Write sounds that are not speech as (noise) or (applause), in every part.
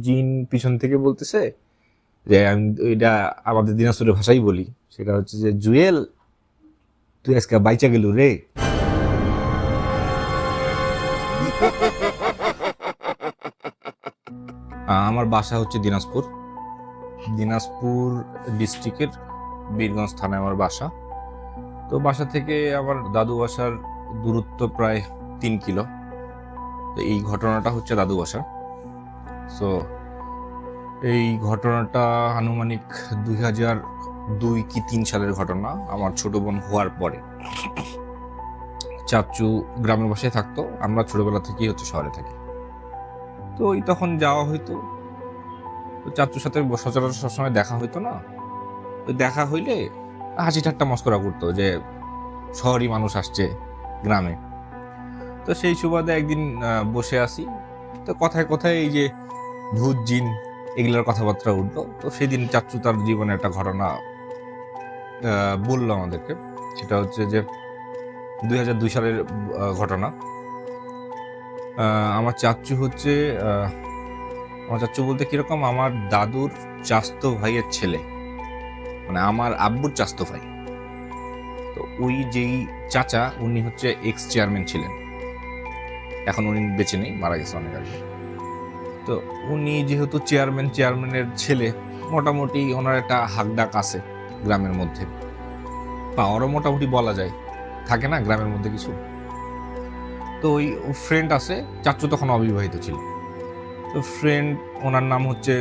জিন পিছন থেকে বলতেছে যে, আমি এটা আমাদের দিনাজপুরের ভাষাই বলি। সেটা হচ্ছে যে, জুয়েল, তুই আজকে বাইচা গেলু রে। আমার বাসা হচ্ছে দিনাজপুর। দিনাজপুর ডিস্ট্রিক্টের বীরগঞ্জ থানায় আমার বাসা। তো বাসা থেকে আমার দাদু বাসার দূরত্ব প্রায় তিন কিলো। তো এই ঘটনাটা হচ্ছে দাদু বাসা সো এই ঘটনাটা আনুমানিক দুই হাজার দুই কি তিন সালের ঘটনা, আমার ছোট বোন হওয়ার পরে। চাচু গ্রামের বাসায় থাকতো, আমরা ছোটবেলা থেকেই হচ্ছে শহরে থাকি। তো ওই তখন যাওয়া হইতো। তো চাচুর সাথে সচরাচর সবসময় দেখা হইতো না। তো দেখা হইলে হাসি ঠাট্টা মস্করা করতো যে, শহরই মানুষ আসছে গ্রামে। তো সেই সুবাদে একদিন বসে আসি। তো কথায় কথায় এই যে ভূত জিন, এগুলোর কথাবার্তা উঠল। তো সেদিন চাচ্চু তার জীবনে একটা ঘটনা বলল আমাদেরকে। সেটা হচ্ছে যে দুই হাজার দুই সালের ঘটনা। আমার চাচ্চু হচ্ছে আমার চাচ্চু বলতে কীরকম, আমার দাদুর চাস্তো ভাইয়ের ছেলে। মানে আমার আব্বুর চাস্ত ভাই। তো ওই যেই চাচা, উনি হচ্ছে এক্স চেয়ারম্যান ছিলেন। এখন উনি বেঁচে নেই, মারা গেছে অনেক আগে। তো উনি যেহেতু চেয়ারম্যান চেয়ারম্যানের ছেলে, মোটামুটি ওনার একটা হাকডাক আছে গ্রামের মধ্যে। পাওয়ারও মোটামুটি বলা যায়, থাকে না গ্রামের মধ্যে কিছু? তো ওই ফ্রেন্ড আছে চাচু তখন অবিবাহিত ছিল। তো ফ্রেন্ড ওনার নাম হচ্ছে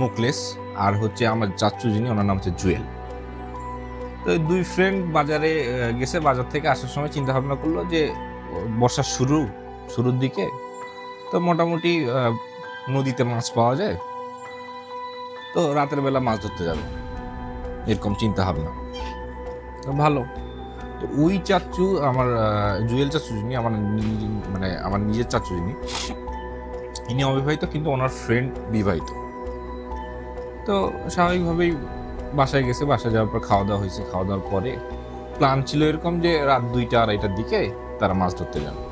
মুকলেস আর হচ্ছে আমার চাচু যিনি, ওনার নাম হচ্ছে জুয়েল। তো দুই ফ্রেন্ড বাজারে গেছে বাজার থেকে আসার সময় চিন্তা ভাবনা করল যে বর্ষার শুরু, শুরুর দিকে তো মোটামুটি নদীতে মাছ পাওয়া যায়। তো রাতের বেলা মাছ ধরতে যাবে। এরকম চিন্তা ভাবনা। ভালো। তো ওই চাচু আমার জুয়েল চাচু যিনি, আমার মানে আমার নিজের চাচু যিনি, ইনি অবিবাহিত কিন্তু ওনার ফ্রেন্ড বিবাহিত। তো স্বাভাবিকভাবেই বাসায় গেছে, বাসায় যাওয়ার পর খাওয়া দাওয়া হয়েছে। খাওয়া দাওয়ার পরে প্ল্যান ছিল এরকম যে রাত দুইটা, আড়াইটার দিকে তারা মাছ ধরতে যাবে।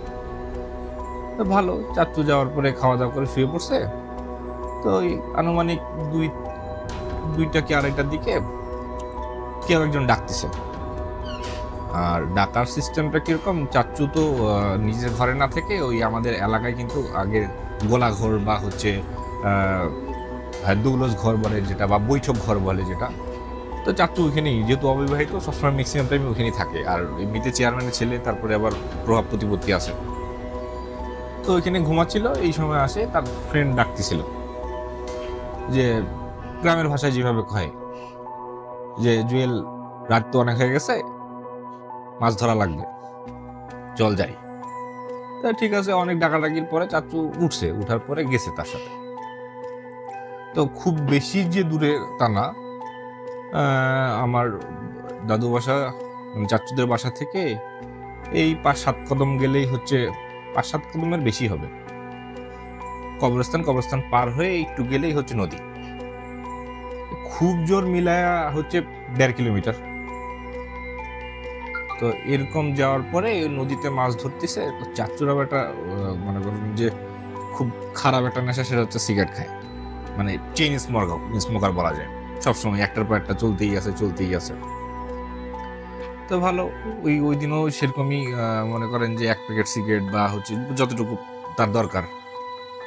তো ভালো। চাচ্চু যাওয়ার পরে খাওয়া দাওয়া করে শুয়ে পড়ছে। তো ওই আনুমানিক দুই দুইটা কি আড়াইটার দিকে কেউ একজন ডাকতেছে। আর ডাকার সিস্টেমটা কীরকম? চাচ্চু তো নিজের ঘরে না থেকে ওই আমাদের এলাকায় কিন্তু আগে গোলা ঘর বা হচ্ছে আহ, দুগলস ঘর বলে যেটা বা বৈঠক ঘর বলে যেটা। তো চাচ্চু ওইখানেই যেহেতু অবিবাহিত সবসময় ম্যাক্সিমাম টাইম ওইখানেই থাকে। আর এমনিতে চেয়ারম্যানের ছেলে তারপরে আবার প্রভাব প্রতিপত্তি আছে। তো ওইখানে ঘুমাচ্ছিল, এই সময় আসে তার ফ্রেন্ড ডাকতেছিল যে গ্রামের ভাষায় যেভাবে কয়, যে জুয়েল রাত তো অনেক হয়ে গেছে, মাছ ধরা লাগবে জল যাই। তা ঠিক আছে, অনেক ডাকাডাকির পরে চাচু উঠছে, উঠার পরে গেছে তার সাথে। তো খুব বেশি যে দূরে তা না আমার দাদু বাসা মানে চাচুদের বাসা থেকে এই পাঁচ সাত কদম গেলেই হচ্ছে পাঁচ সাত কিলোমিটার বেশি হবে। কবরস্থান কবরস্থান পার হয়ে একটু গেলেই হচ্ছে নদী। খুব জোর মিলায়া হচ্ছে দেড় কিলোমিটার। তো এরকম যাওয়ার পরে নদীতে মাছ ধরতেছে চাচুর আবার একটা মনে করেন যে খুব খারাপ একটা নেশা, সেটা হচ্ছে সিগারেট খায়। মানে চেইন স্মোকার স্মোকার বলা যায়। সবসময় একটার পর একটা চলতেই আছে চলতেই আছে। তো ভালো। ওই ওই দিনও সেরকমই মনে করেন যে এক প্যাকেট সিগারেট বা হচ্ছে যতটুকু তার দরকার।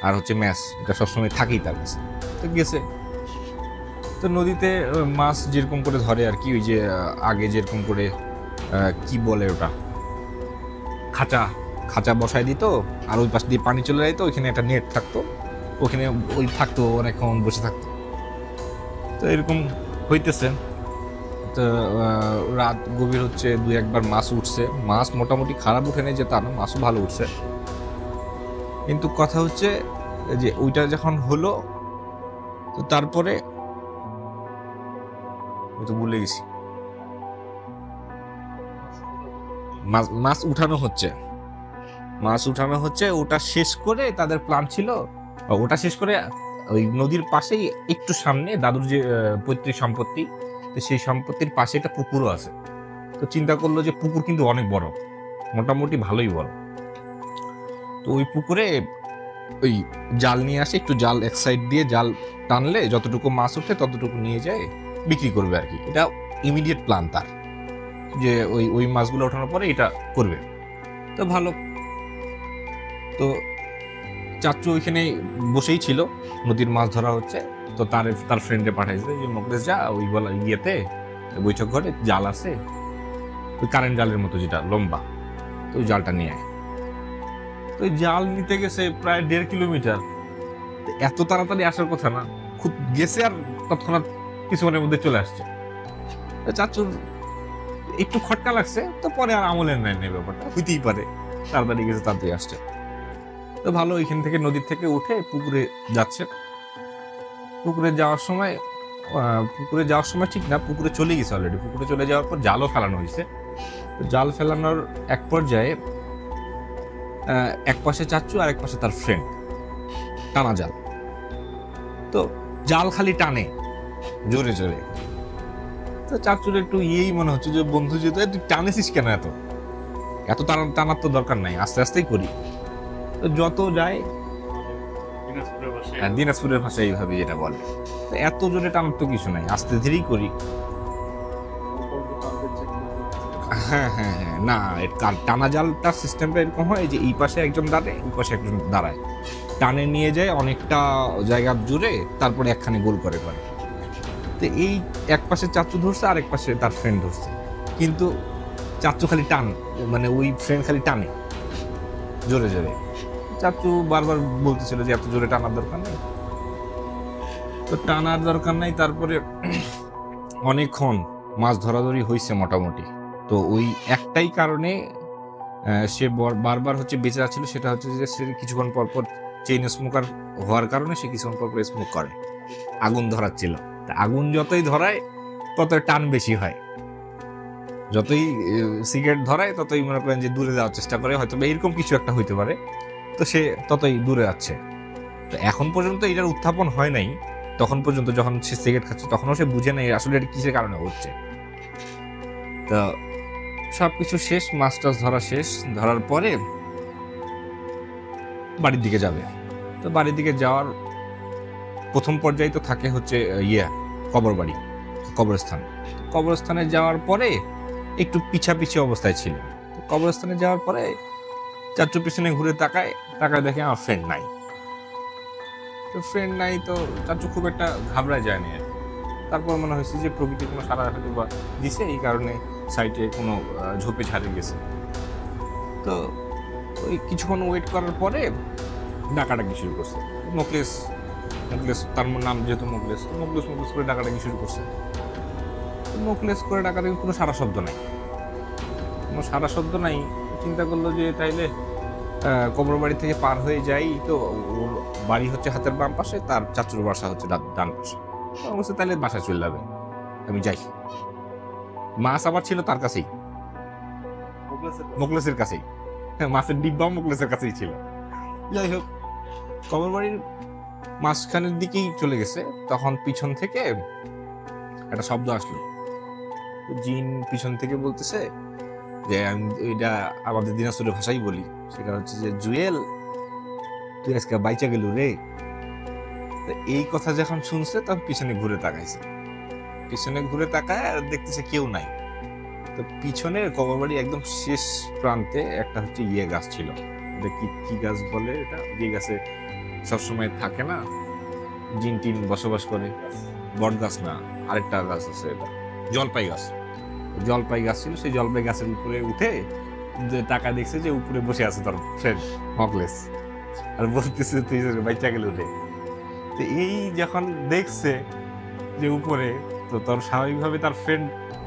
আর হচ্ছে ম্যাচ এটা সবসময় থাকেই তার কাছে। তো গেছে। তো নদীতে মাছ যেরকম করে ধরে আর কি, ওই যে আগে যেরকম করে কি বলে ওটা? খাঁচা খাঁচা বসায় দিত, আর ওই পাশ দিয়ে পানি চলে যেত ওইখানে একটা নেট থাকতো। ওখানে ওই থাকতো অনেকক্ষণ বসে থাকতো। তো এরকম হইতেছে। রাত গভীর হচ্ছে দু একবার মাছ উঠছে। মাছ মোটামুটি খারাপ উঠে নেই যে তা না মাছও ভালো উঠছে। কিন্তু কথা হচ্ছে যে, ওইটা যখন হলো, তো তারপরে তো ভুলে গেছি। মাছ মাছ উঠানো হচ্ছে। মাছ উঠানো হচ্ছে, ওটা শেষ করে তাদের প্ল্যান ছিল, ওটা শেষ করে ওই নদীর পাশেই একটু সামনে দাদুর যে পৈতৃক সম্পত্তি তো সেই সম্পত্তির পাশে একটা পুকুরও আছে। তো চিন্তা করল যে পুকুর কিন্তু অনেক বড়, মোটামুটি ভালোই বড়। তো ওই পুকুরে ওই জাল নিয়ে আসে, একটু জাল এক সাইড দিয়ে জাল টানলে যতটুকু মাছ ওঠে ততটুকু নিয়ে যায়, বিক্রি করবে আর কি এটা ইমিডিয়েট প্ল্যান তার, যে ওই ওই মাছগুলো ওঠানোর পরে এটা করবে। তো ভালো। তো চাচু ওইখানে বসেই ছিল, নদীর মাছ ধরা হচ্ছে। তো তার তার ফ্রেন্ডে পাঠাইছে যে মুকলেশ যা, ওই বলা ইয়েতে, বৈঠক ঘরে, জাল আছে। ওই কারেন্ট জালের মতো যেটা, লম্বা। তো ওই জালটা নিয়ে আয়। তো ওই জাল নিতে গেছে প্রায় দেড় কিলোমিটার। এত তাড়াতাড়ি আসার কথা না, খুব গেছে আর তৎক্ষণাৎ কিছুক্ষণের মধ্যে চলে আসছে। চাচুর একটু খটকা লাগছে, তো পরে আর আমলের নেয় নেই ব্যাপারটা, হইতেই পারে। তাড়াতাড়ি গেছে, তাড়াতাড়ি আসছে। তো ভালো ওইখান থেকে নদীর থেকে উঠে পুকুরে যাচ্ছে। পুকুরে যাওয়ার সময় পুকুরে যাওয়ার সময় ঠিক না, পুকুরে চলে গেছে অলরেডি পুকুরে চলে যাওয়ার পর জালও ফেলানো হয়েছে। জাল ফেলানোর এক পর্যায়ে এক পাশে চাচ্চু আর এক পাশে তার ফ্রেন্ড টানা জাল। তো জাল খালি টানে, জোরে জোরে। তো চাচ্চুর একটু ইয়েই মনে হচ্ছে যে, বন্ধু যেহেতু তুই টানেছিস কেন এত? এত টানা, টানার তো দরকার নাই, আস্তে আস্তেই করি। তো যত যায় হ্যাঁ, দিনাজপুরের ভাষায় এইভাবে যেটা বলে। তো এত জোরে টানার তো কিছু নাই আস্তে ধীরেই করি। হ্যাঁ হ্যাঁ হ্যাঁ না টানা জালটার সিস্টেমটা এরকম হয় যে এই পাশে একজন দাঁড়ায় ওই পাশে একজন দাঁড়ায়। টানে নিয়ে যায় অনেকটা জায়গা জুড়ে তারপরে একখানে গোল করে করে তো এই এক পাশে চাচু ধরছে আর এক পাশে তার ফ্রেন্ড ধরছে। কিন্তু চাচু খালি টান মানে ওই ফ্রেন্ড খালি টানে। জোরে জোরে। চাচু বারবার বলতেছিল যে এত জোরে টানার দরকার নেই। তো টানার দরকার নাই, তারপরে (clears throat) অনেকক্ষণ মাছ ধরাধরি হয়েছে মোটামুটি। তো ওই একটাই কারণে সে বারবার হচ্ছে বেঁচে যাচ্ছিল, সেটা হচ্ছে যে সে কিছুক্ষণ পর পর চেইন স্মোকার হওয়ার কারণে সে কিছুক্ষণ পর পর স্মোক করে। আগুন ধরাচ্ছিল। তা আগুন যতই ধরায়, ততই টান বেশি হয়। যতই সিগারেট ধরায়, ততই মনে করেন যে দূরে যাওয়ার চেষ্টা করে হয়তো এরকম কিছু একটা হইতে পারে। তো সে ততই দূরে যাচ্ছে তো এখন পর্যন্ত এটার উত্থাপন হয় নাই। তখন পর্যন্ত যখন সে সিগারেট খাচ্ছে, তখনও সে বুঝে নাই আসলে এটা কিসের কারণে হচ্ছে। তো সব কিছু শেষ মাছ টাছ ধরা শেষ, ধরার পরে বাড়ির দিকে যাবে। তো বাড়ির দিকে যাওয়ার প্রথম পর্যায়ে তো থাকে হচ্ছে ইয়ে কবর বাড়ি কবরস্থান। কবরস্থানে যাওয়ার পরে একটু পিছা পিছাপিছি অবস্থায় ছিল কবরস্থানে যাওয়ার পরে চারটু পিছনে ঘুরে তাকায় তাকায় দেখে আমার ফ্রেন্ড নাই। তো ফ্রেন্ড নাই তো চাচু খুব একটা ঘাবড়ায় যায়নি আর তারপর মনে হয়েছে যে প্রকৃতি কোনো সারা বা দিছে, এই কারণে সাইটে কোনো ঝোপে ছাড়ে গেছে। তো ওই কিছুক্ষণ ওয়েট করার পরে ডাকাডাকি শুরু করছে। মোকলেস মোকলেস তার নাম যেহেতু মোকলেস তো মোকলেস মোকলেস করে ডাকাডাকি শুরু করছে। মোকলেস করে ডাকাডাকি কোনো সারা শব্দ নাই। কোনো সারা শব্দ নাই চিন্তা করল যে তাইলে আহ, কবর বাড়ি থেকে পার হয়ে যাই তো ওর বাড়ি হচ্ছে হাতের বাম পাশে তার চাচুর বাসা হচ্ছে ডান পাশে। বলছি, তাহলে বাসায় চলে যাবে আমি যাই। মাছ আবার ছিল তার কাছেই। মোকলেসের কাছেই। হ্যাঁ মাছের ডিব্বাও মোকলেসের কাছেই ছিল। যাই হোক কবর বাড়ির মাঝখানের দিকেই চলে গেছে। তখন পিছন থেকে একটা শব্দ আসলো। জিন পিছন থেকে বলতেছে যে আমি এটা আমাদের দিনাজপুরের ভাষাই বলি। সেটা হচ্ছে যে, জুয়েল, তুই আজকে বাইচা গেল রে? এই কথা যখন শুনছে, তখন পিছনে ঘুরে তাকাইছে। পিছনে ঘুরে তাকায় আর দেখতেছে কেউ নাই। তো পিছনের কবরবাড়ি একদম শেষ প্রান্তে একটা হচ্ছে ইয়ে গাছ ছিল। কি কি গাছ বলে এটা? যে গাছে সবসময় থাকে না? জিন টিন বসবাস করে। বট গাছ না, আরেকটা গাছ আছে এটা। জলপাই গাছ। জলপাই গাছ ছিল, সেই জলপাই গাছের উপরে উঠে টাকা দেখছে যে উপরে বসে আছে তোর ফ্রেন্ড মকলেস আর বলতেছে তুই বাচ্চা গেলে উঠে তো এই যখন দেখছে যে উপরে, তো তোর স্বাভাবিকভাবে তার ফ্রেন্ড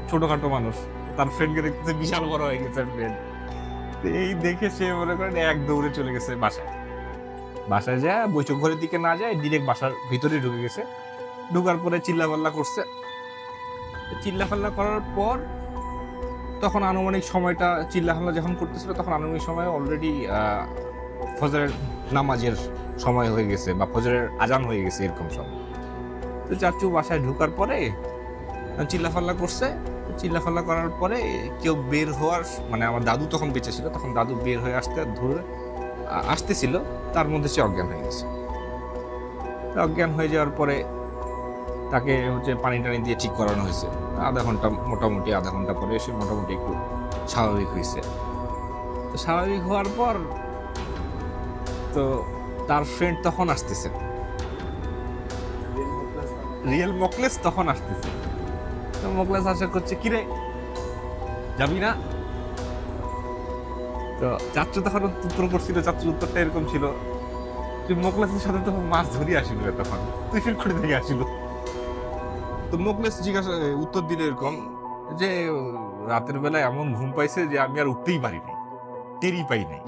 ছোটখাটো মানুষ, তার ফ্রেন্ডকে দেখতেছে বিশাল বড় হয়ে গেছে ফ্রেন্ড তো এই দেখে সে মনে করেন এক দৌড়ে চলে গেছে বাসায়। বাসায় যায়, বৈঠক ঘরের দিকে না যায় ডিরেক্ট বাসার ভিতরে ঢুকে গেছে। ঢুকার পরে চিল্লাপাল্লা করছে। চিল্লাপাল্লা করার পর তখন আনুমানিক সময়টা চিল্লাহাল্লা যখন করতেছিল, তখন আনুমানিক সময় অলরেডি ফজরের নামাজের সময় হয়ে গেছে বা ফজরের আজান হয়ে গেছে এরকম সময়। তো চাচু বাসায় ঢুকার পরে, চিল্লাফাল্লা করছে। চিল্লাফাল্লা করার পরে কেউ বের হওয়ার মানে আমার দাদু তখন বেঁচে ছিল, তখন দাদু বের হয়ে আসতে ধরে আসতেছিল। তার মধ্যে সে অজ্ঞান হয়ে গেছে। অজ্ঞান হয়ে যাওয়ার পরে তাকে হচ্ছে পানি টানি দিয়ে ঠিক করানো হয়েছে। আধা ঘণ্টা মোটামুটি, আধা ঘণ্টা পরে এসে মোটামুটি একটু স্বাভাবিক হয়েছে। তো স্বাভাবিক হওয়ার পর তো তার ফ্রেন্ড তখন আসতেছে। রিয়েল মকলেস তখন আসতেছে। তো মকলেস আসা করছে কিরে, যাবি না? তো চাচ্চু তখন উত্তর করছিল চাচ্চুর উত্তরটা এরকম ছিল। তুই মোকলেসের সাথে তখন মাছ ধরি আসিল তখন। তুই ফিল করে থেকে আসিল। তো মোকলেস জিজ্ঞাসা উত্তর দিল এরকম যে, রাতের বেলা এমন ঘুম পাইছে যে আমি আর উঠতেই পারি নাই, টেরই পাই নাই।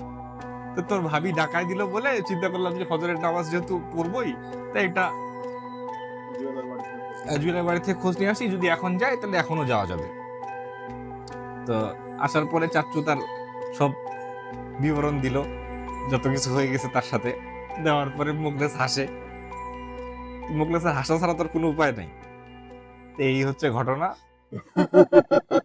তো তোর ভাবি ডাকাই দিল বলে চিন্তা করলাম যে ফজরের নামাজ যেহেতু পড়বই, তাই এটা জুয়েলের বাড়ি থেকে খোঁজ নিয়ে আসি, যদি এখন যাই তাহলে এখনও যাওয়া যাবে। তো আসার পরে চাচ্চু তার সব বিবরণ দিল, যত কিছু হয়ে গেছে তার সাথে। দেওয়ার পরে মুখলেস হাসে। মুখলেসের হাসা ছাড়া তোর কোনো উপায় নাই। এই হচ্ছে ঘটনা। (laughs)